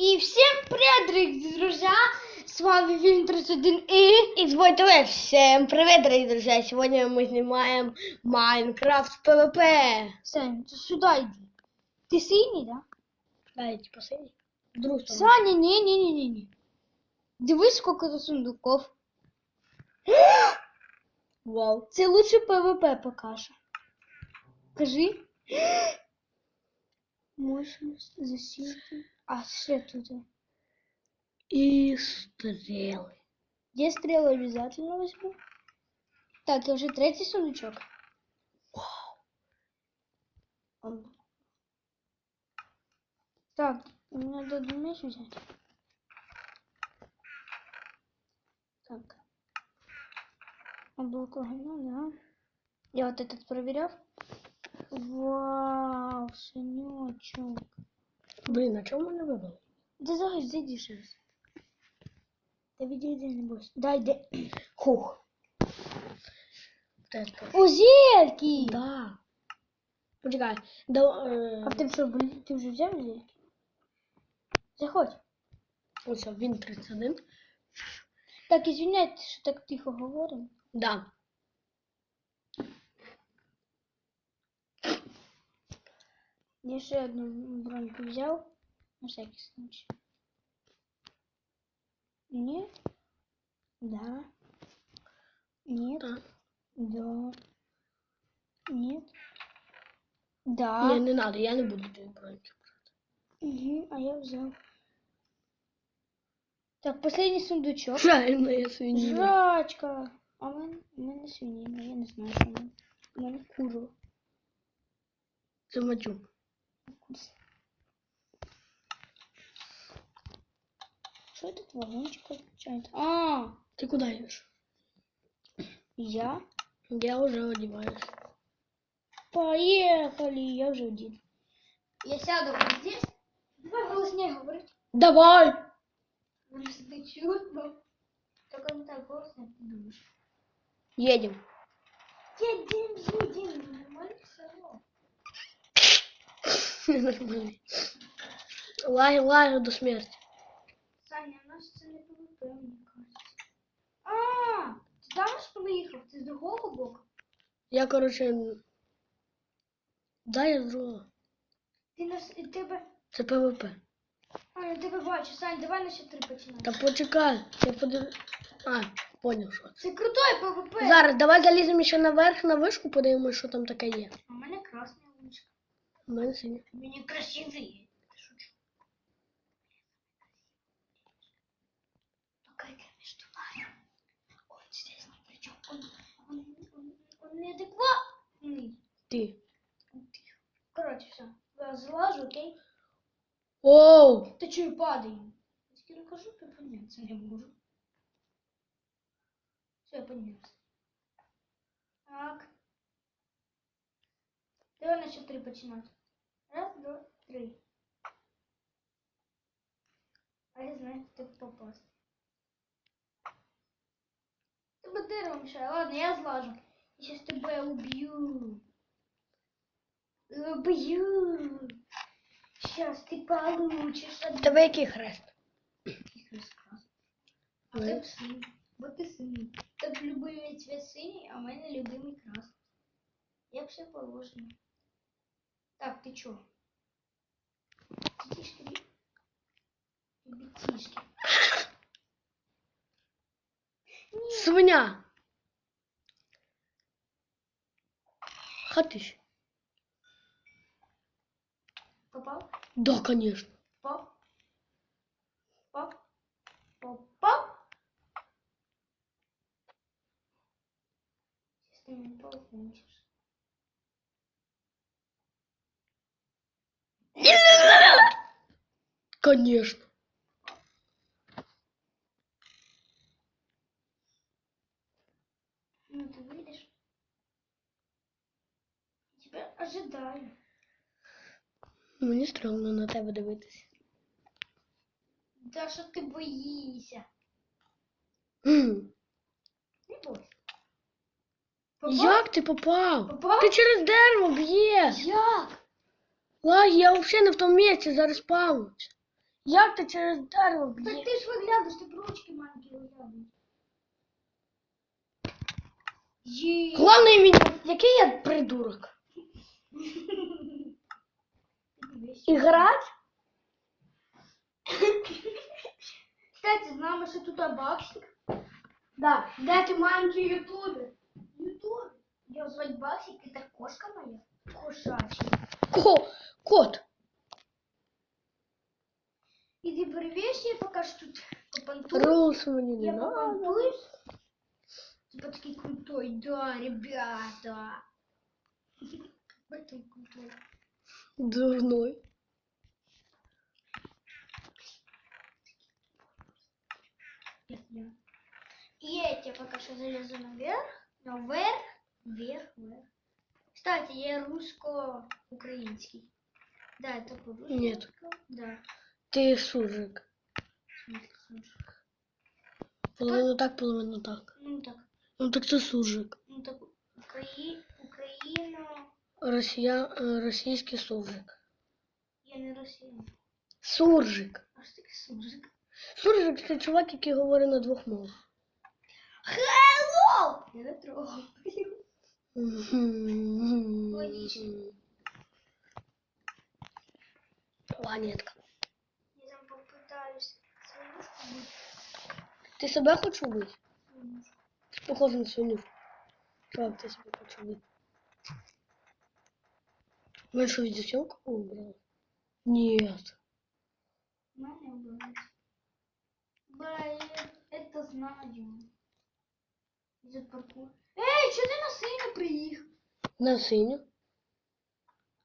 И всем привет, дорогие друзья! С вами Фильм 31 и... И твой ТВ. Всем привет, дорогие друзья! Сегодня мы снимаем Майнкрафт ПВП. Сань, ты сюда иди. Ты синий, да? Дайте последний. Друг там. Саня, не-не-не-не. Дивись, сколько тут сундуков. Вау. Це лучше ПВП покаже. Кажи. Можна засіяти. А ще тут. И стрелы. Где стрелы обязательно возьму. Так, я уже третий сундучок. Вау. Так, мне надо меч взять. Так. Облако говно, да. Я вот этот проверял. Вау, сыночек. Блин, а чому мене вибили? Да зараз зайди раз. Та відійди, не бойся. Дай де. Хух. О, зельки! Да. Почекай. Да, А е... ти що, блін, ти вже взяв зельки? Заходь. Ось він 31. Так, извиняйте, що так тихо говоримо. Да. Я ще одну броньку взяв. На всякий случай. Нет? Да. Нет? Да. Да. Нет? Да. Ні, не надо, я не буду тобі броньки. Угу, а я взял. Так, последний сундучок. Правильно, я свинина. Жрачка. А мене, в мене свинина, я не знаю, що мене. У мене куру. Це. Що тут вагончик включається? А, Ти куди йдеш? я? Я вже одіваюсь. Поехали, я уже один. Я сяду вот здесь. Давай голоснее говорить. Давай! Может, ты чутно. Только не так голосно, ты думаешь. Едем. Едем, едем, нормально все равно. Нормально. Лаги, лаги до смерти. Саня, у нас це не ПВП, мені кажется. А, ти знаєш, коли їхав? Ти з другого боку? Я, короче. Да, я з другого. Ти нас, і тебе... Це ПВП. А, я тебе бачу. Сань, давай на ще три починаємо. Та почекай. Я подив... А, поняв, що це. Це крутой ПВП. Зараз, давай заліземо ще наверх на вишку, подивимось, що там таке є. У мене красна луночка. У мене синя. У мене красиві. Шучу. Только это между нами. Он здесь ни при чем. Он, он, он, он неадекватный. Тихо. Короче, все. Я залажу, окей? Оу! Ты что, падаем? Я тебе накажу, ты подняться не могу. Все, я поднялся. Так. Давай на счет три починать. Раз, два, три. А я знаю, как попасть. Ты бы дерево мешай. Ладно, я слажу. Я сейчас тебя убью. Убью. Сейчас ты получишь В от тебе який хрест? таких розказ. А в тебе синій. Бо ти синій. Так любимий цвет синій, а в мене любимий красний. Як все положено. Так, ти чо? Тітішки. Ребятишки. Свиня! Хатиш. Попав? Да, конечно. Попав? Попав? Попав? Сейчас ты меня получишь Конечно. Ну, ты выйдешь. Я Тебя ожидаю. Мені стрьомно на тебе дивитися. Да що ти боїшся? М, Не бойся. Як ти попав? Попав? Ти через дерево б'єш. Як? Лаги, я взагалі не в тому місці зараз спавнився. Як ти через дерево Так б'єш? ти ж виглядаєш, ти ручки маленькі виглядаєш. Є. Главний він, який я придурок. Іграть? Кстати, знаємо, що тут баксик. Да. Ти маленький ютубер? Ютуб. Я звать Баксик, это кошка моя. Кошачья. Ко, кот. Иди привешь, я пока что тут попонтую. Рус мені не Я надо. попонтуюсь. Типа такой крутой, да, ребята. Вот он крутой. Дурной. И тебе пока что залезу наверх, наверх, вверх, вверх. Кстати, я русско-украинский. Да, это по-русски. Нет. Да. Ти суржик. в. Половину так, половину так. Ну так, Ну так це суржик. ну так, Украї... Україна, Росія... е, Російський суржик. я не Росія. Суржик. А що таке суржик? Суржик це чувак, який говорить на двох мовах. Hello! Я не трогаю. Логічно. Планетка. Ти себе хочеш убити? Свинюшку. Ти похожий на свиню. Чувак, ти себе хочеш убити. Ми що, відеосйомку убрали? Нет. Мене вбивають. Бля, я это знаю. За паркур. Ей, чого ти на синю приїхав? На синю.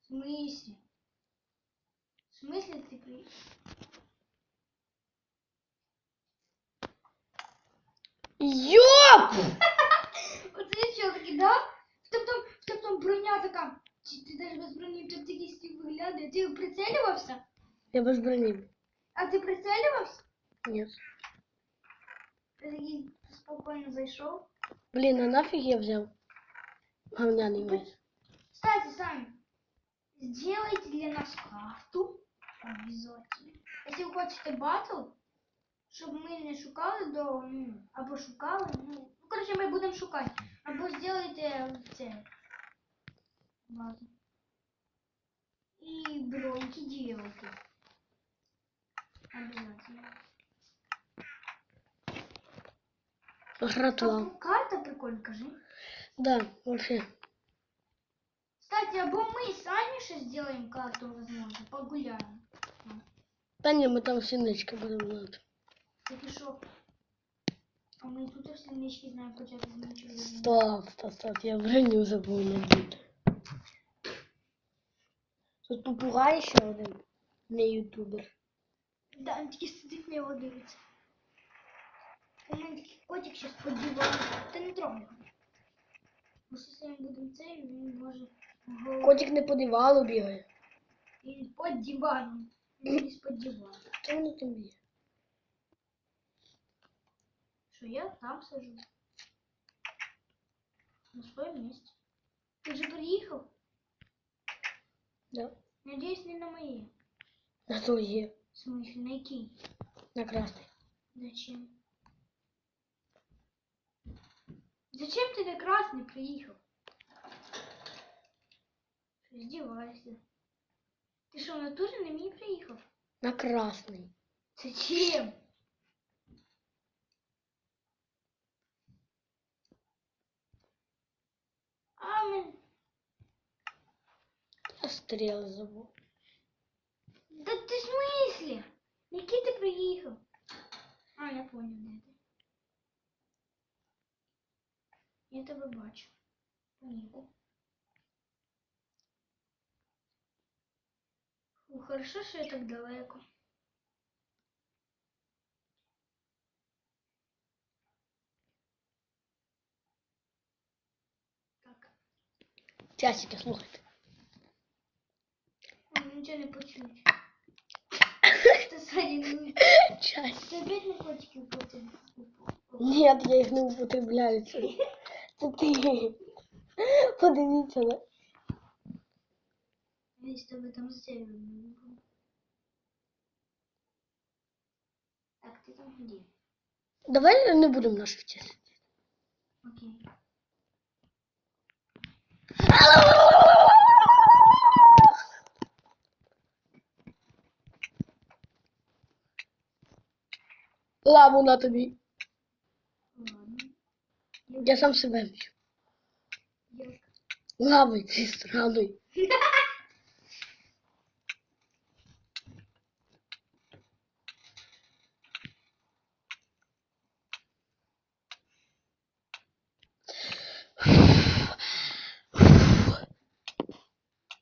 В смысле? В смысле ти приїхав? Йоп! Оце що таки, да? В тебе там, в тебе там броня така. Чи ти навіть без броні, в тебе такий стіль виглядає. Ти прицелювався? Я без броні. А ти прицелювався? Нет. Ти такий спокійно зайшов. Блін, а нафіг я взяв? Говняний меч. Кстати, Сань, сделайте для нас карту. Обязательно. Если ви хочете батл, щоб ми не шукали до, ну, або шукали, ну, ну, коротше, ми будемо шукати. Або сделайте це. Базу. І броньки делайте. Обязательно. Гратла. А, карта прикольна, кажи. Да, вообще. Кстати, або мы сами сейчас сделаем карту, возможно, погуляем. Та ні, ми там сінички будемо знати. Тільки що. А ми тут всі мішки знаємо, хоча б нічого. Стоп, стоп, стоп, я броню забув надіти. Тут попугай ще один, не ютубер. Да, він тільки сидить на його дивиться. Та він такий котик щас подіває. Та не трогай його. Ми сусідом будемо цей, він може... його- Котик не по бігає. Він под диваном. Він із-под дивана. Хто воно там бігає? Что я там сажу. На своем месте. Ты же приехал? Да. Надеюсь, не на моей. На то є. В смысле, на який? На красний. Зачем? Зачем ты на красный приехал? Что, Издеваешься. Ты что, на ту же на меня приехал? На красний. Зачем? А, мы... Я стріли забув. Да ты смысле? На який приехал? А, я понял, да это. Я тебе бачу. Фу, хорошо, що я так далеко. Часики, слухайте. А, нічого не почуть. Ти сзади ну, Час. Ти опять наркотики употребил? Нет, я їх не употребляю. Це це ти. Подивіться на. Я с тобой там севером не было. Так, ты там где? Давай не будемо наших честь. Лаву на тобі. Ладно. Я сам себе б'ю. Як? Лавою ці страною.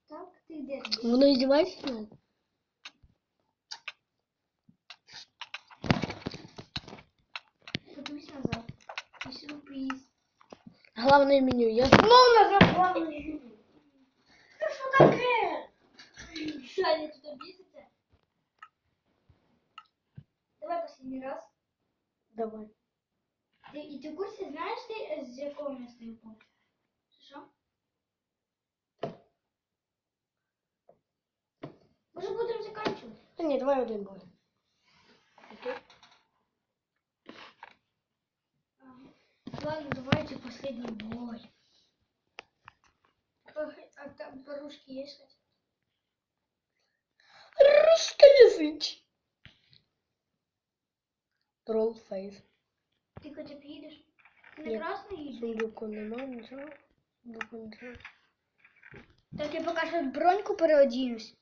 Так, ты держи. Воно издевається над Главное меню. Я Ну, назад, главное. Ты что такое? Саня, тут бесится? Давай последний раз. Давай. Ты, и ты в курсе, знаешь ты, э, с якого места я упал? Что? Мы же будем заканчивать. Та ні, давай один бой. Окей. Ага Ладно, давайте последний бой. Ох, А там порушки есть хотя? Русскоязыч. Тролл фейс. Ты хотя бы едешь? Ты на Нет. красный едешь? Сундуку нема, нічого. Сундуку нічого. Так я пока що броньку переодінусь.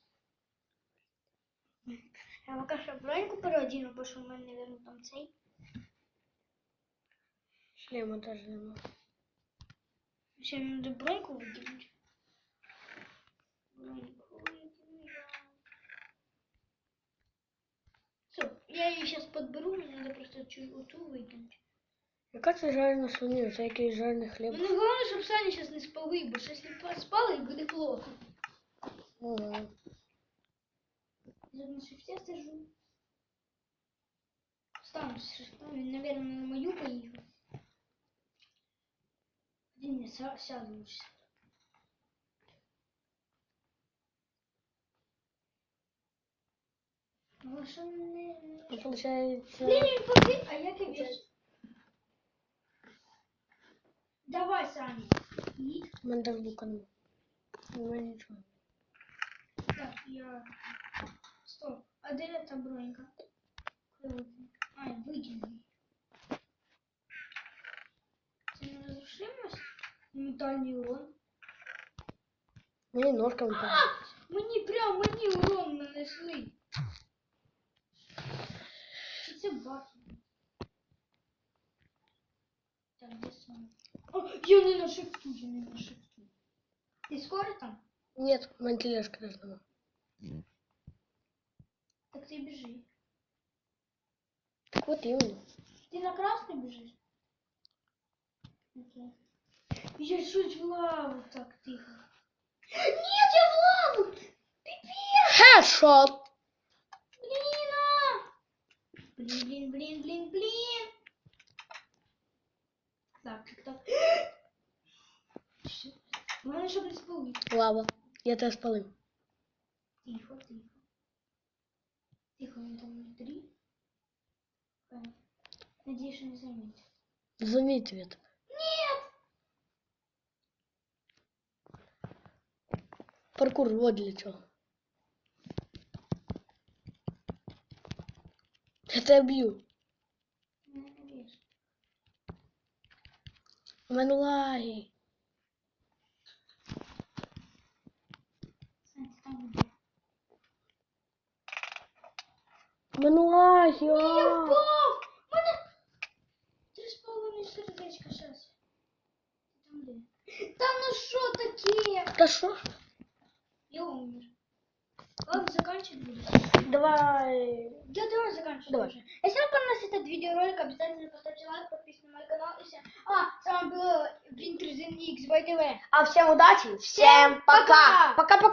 Я поки що броньку переодіну, бо що в мене, наверное, там цей. Шлема теж нема. Ще мені треба броньку викинути. Броньку викину. Все, я її зараз підберу, мені треба просто чу- оту викинути. Яка це жарена свинина? Це якийсь жарений хліб. Мені головне, щоб Саня зараз не спали, бо що якщо спали, буде плохо. Ага. Я на шифте сижу. Встану с шифта. Он, наверное, на мою поехал. Блин, я ся- сяду лучше. Ну, що не... Ну, Получається... Блин, не попи- а я капец. Давай, Саня. И... У мене теж лука нема. Немає нічого. Так, я... Стоп. А где эта бронька? Круто. Ай, выкинули. не разрушимость? Метальний урон. Мені ножками там. Мені прям мені урон нанесли. Чи це баки? Так, де сам? О, я не на шифту, я не на шифту. Ти скоро там? Нет, у мене тележка теж нема. Так ти біжи. Так от іменно. Я чуть в лаву так тихо. Нет, я в лаву! Пипец! Хедшот! Блин, а! Блин, блин, блин, блин, блин. Так, так, так. Всё. Главное, чтобы не спалить. Лава. Я тебе спалив. Тихо, тихо. Тихо, он там внутри. Понятно. Надеюсь, что не заметит. Замітив я тебе. Нет! Паркур, вот для. Я мене лаги. Я впав! Мене... Три з половиною сердечка щас. Там де? Там ну що таке? Та що? Я умер. Ладно, заканчивать буду. Давай. Я давай заканчивать Давай. уже. Если вам понравился этот видеоролик, обязательно поставьте лайк, подписывайтесь на мой канал и все. А, с вами был 3 X. А всем удачи. Всем пока. Пока-пока.